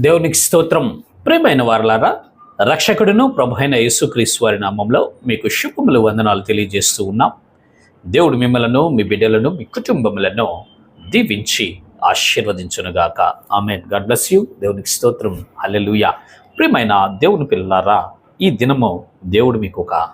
దేవునికి స్తోత్రం. ప్రియమైన వారలారా రక్షకుడును ప్రభు అయిన యేసుక్రీస్తు వారి నామంలో మీకు శుభములు వందనాలు తెలియజేస్తూ ఉన్నాం. దేవుడు మిమ్మలను మీ బిడ్డలను మీ కుటుంబములను దీవించి ఆశీర్వదించునుగాక. ఆమె గాడ్ బ్లెస్ యూ. దేవునికి స్తోత్రం. అల్లెలుయ ప్రియమైన దేవుని పిల్లలారా ఈ దినము దేవుడు మీకు ఒక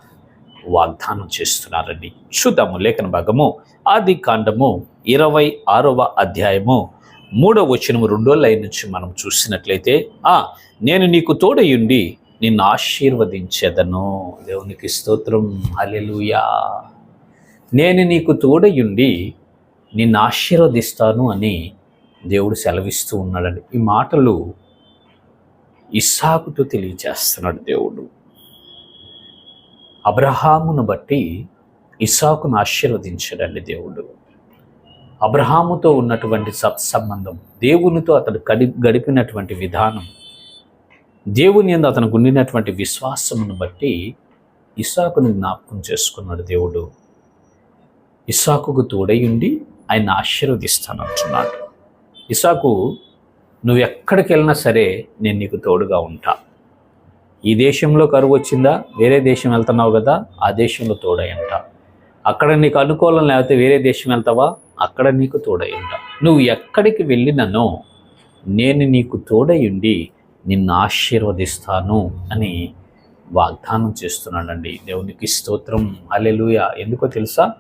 వాగ్దానం చేస్తున్నారండి. చూద్దాము లేఖన భాగము ఆది కాండము ఇరవై ఆరవ అధ్యాయము మూడో వచనము రెండో లైన్ నుంచి మనం చూసినట్లయితే ఆ నేను నీకు తోడయుండి నిన్ను ఆశీర్వదించేదను. దేవునికి స్తోత్రం. అలెలుయా నేను నీకు తోడయుండి నిన్ను ఆశీర్వదిస్తాను అని దేవుడు సెలవిస్తూ ఉన్నాడండి. ఈ మాటలు ఇస్సాకుతో తెలియజేస్తున్నాడు దేవుడు. అబ్రహామును బట్టి ఇస్సాకును ఆశీర్వదించాడండి దేవుడు. అబ్రహాముతో ఉన్నటువంటి సత్సంబంధం దేవునితో అతడు గడి గడిపినటువంటి విధానం దేవుని ఎందు అతనికి ఉండినటువంటి విశ్వాసమును బట్టి ఇస్సాకును జ్ఞాపకం చేసుకున్నాడు దేవుడు. ఇసాకుకు తోడై ఉండి ఆయన ఆశీర్వదిస్తానంటున్నాడు ఇసాకు నువ్వు ఎక్కడికి వెళ్ళినా సరే నేను నీకు తోడుగా ఉంటా. ఈ దేశంలో కరువు వచ్చిందా? వేరే దేశం వెళ్తున్నావు కదా ఆ దేశంలో తోడై ఉంటా. అక్కడ నీకు అనుకూలం లేకపోతే వేరే దేశం వెళ్తావా? అక్కడ నీకు తోడై ఉంటా. నువ్వు ఎక్కడికి వెళ్ళిననో నేను నీకు తోడై ఉండి నిన్ను ఆశీర్వదిస్తాను అని వాగ్దానం చేస్తున్నాడండి. దేవునికి స్తోత్రం. అలెలుయ ఎందుకో తెలుసా?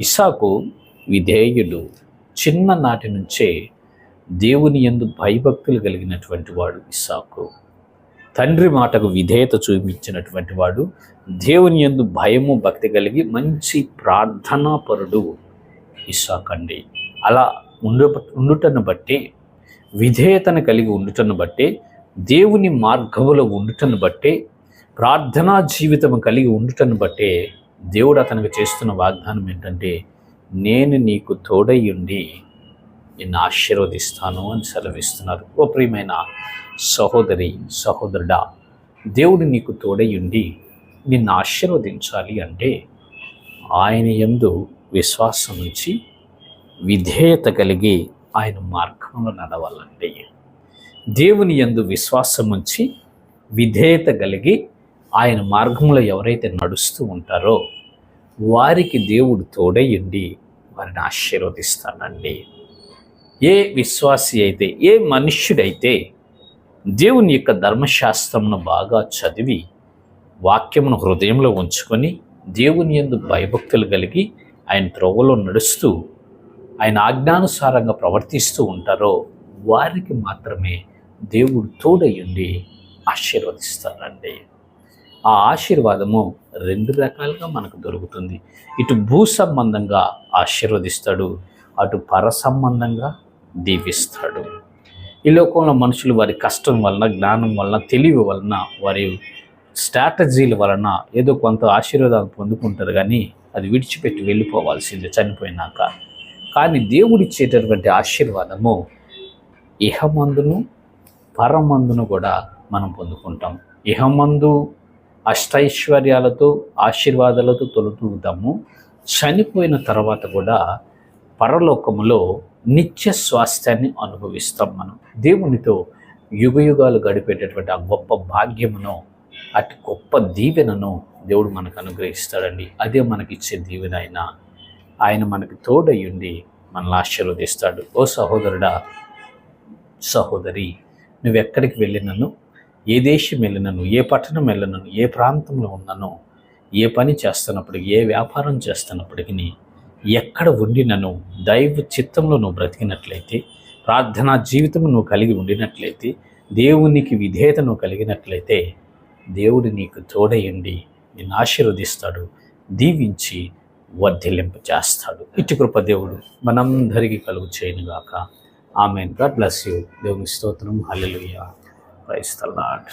ఇసాకు విధేయుడు చిన్ననాటి నుంచే దేవుని ఎందు భయభక్తులు కలిగినటువంటి వాడు ఇసాకు తండ్రి మాటకు విధేయత చూపించినటువంటి వాడు దేవుని ఎందు భయము భక్తి కలిగి మంచి ప్రార్థనాపరుడు ఇసాక్ అలా ఉండు ఉండుటను బట్టి విధేయతను కలిగి ఉండుటను బట్టి దేవుని మార్గములో ఉండుటను బట్టి ప్రార్థనా జీవితం కలిగి ఉండుటను బట్టే దేవుడు అతనికి చేస్తున్న వాగ్దానం ఏంటంటే నేను నీకు తోడయ్యుండి నిన్ను ఆశీర్వదిస్తాను అని సెలవిస్తున్నారు. ఓ ప్రియమైన సహోదరి సహోదరుడా దేవుడు నీకు తోడై నిన్ను ఆశీర్వదించాలి అంటే ఆయన యందు విశ్వాసం ఉంచి విధేయత కలిగి ఆయన మార్గంలో నడవాలండి దేవుని యందు విశ్వాసం ఉంచి విధేయత కలిగి ఆయన మార్గంలో ఎవరైతే నడుస్తూ ఉంటారో వారికి దేవుడు తోడయ్యండి వారిని ఆశీర్వదిస్తానండి ఏ విశ్వాసి అయితే ఏ మనుష్యుడైతే దేవుని యొక్క ధర్మశాస్త్రమును బాగా చదివి వాక్యమును హృదయంలో ఉంచుకొని దేవుని ఎందు భయభక్తులు కలిగి ఆయన త్రోవలో నడుస్తూ ఆయన ఆజ్ఞానుసారంగా ప్రవర్తిస్తూ ఉంటారో వారికి మాత్రమే దేవుడు తోడయ్యుండి ఆశీర్వదిస్తారండి ఆ ఆశీర్వాదము రెండు రకాలుగా మనకు దొరుకుతుంది. ఇటు భూ సంబంధంగా ఆశీర్వదిస్తాడు అటు పర సంబంధంగా దీవిస్తాడు. ఈ లోకంలో మనుషులు వారి కష్టం వలన జ్ఞానం వలన తెలివి వలన వారి స్ట్రాటజీల వలన ఏదో కొంత ఆశీర్వాదాలు పొందుకుంటారు కానీ అది విడిచిపెట్టి వెళ్ళిపోవాల్సిందే చనిపోయినాక. కానీ దేవుడిచ్చేటటువంటి ఆశీర్వాదము ఇహమందును పరమందును కూడా మనం పొందుకుంటాం. ఇహమందు అష్టైశ్వర్యాలతో ఆశీర్వాదాలతో తొలుతూగుతాము చనిపోయిన తర్వాత కూడా పరలోకములో నిత్య స్వాస్థ్యాన్ని అనుభవిస్తాం మనం. దేవునితో యుగయుగాలు గడిపేటటువంటి ఆ గొప్ప భాగ్యమును అటు గొప్ప దీవెనను దేవుడు మనకు అనుగ్రహిస్తాడండి. అదే మనకిచ్చే దీవెన అయినా ఆయన మనకి తోడయ్యుండి మనల్ని ఆశీర్వదిస్తాడు. ఓ సహోదరుడా సహోదరి నువ్వు ఎక్కడికి వెళ్ళినను? ఏ దేశం వెళ్ళినను? ఏ పట్టణం వెళ్ళినను? ఏ ప్రాంతంలో ఉన్ననో? ఏ పని చేస్తున్నప్పటికీ ఏ వ్యాపారం చేస్తున్నప్పటికీ ఎక్కడ ఉండినను దైవ చిత్తంలో నువ్వు బ్రతికినట్లయితే ప్రార్థనా జీవితం నువ్వు కలిగి ఉండినట్లయితే దేవునికి విధేయత నువ్వు కలిగినట్లయితే దేవుడు నీకు తోడయండి నిన్ను ఆశీర్వదిస్తాడు దీవించి వర్ధిల్లింప చేస్తాడు ఇటు కృప దేవుడు మనందరికీ కలుగు చేయనుగాక ఆమె గాడ్ బ్లెస్ యూ. దేవుని స్తోత్రం. హల్లెలూయా. క్రైస్తలాడ్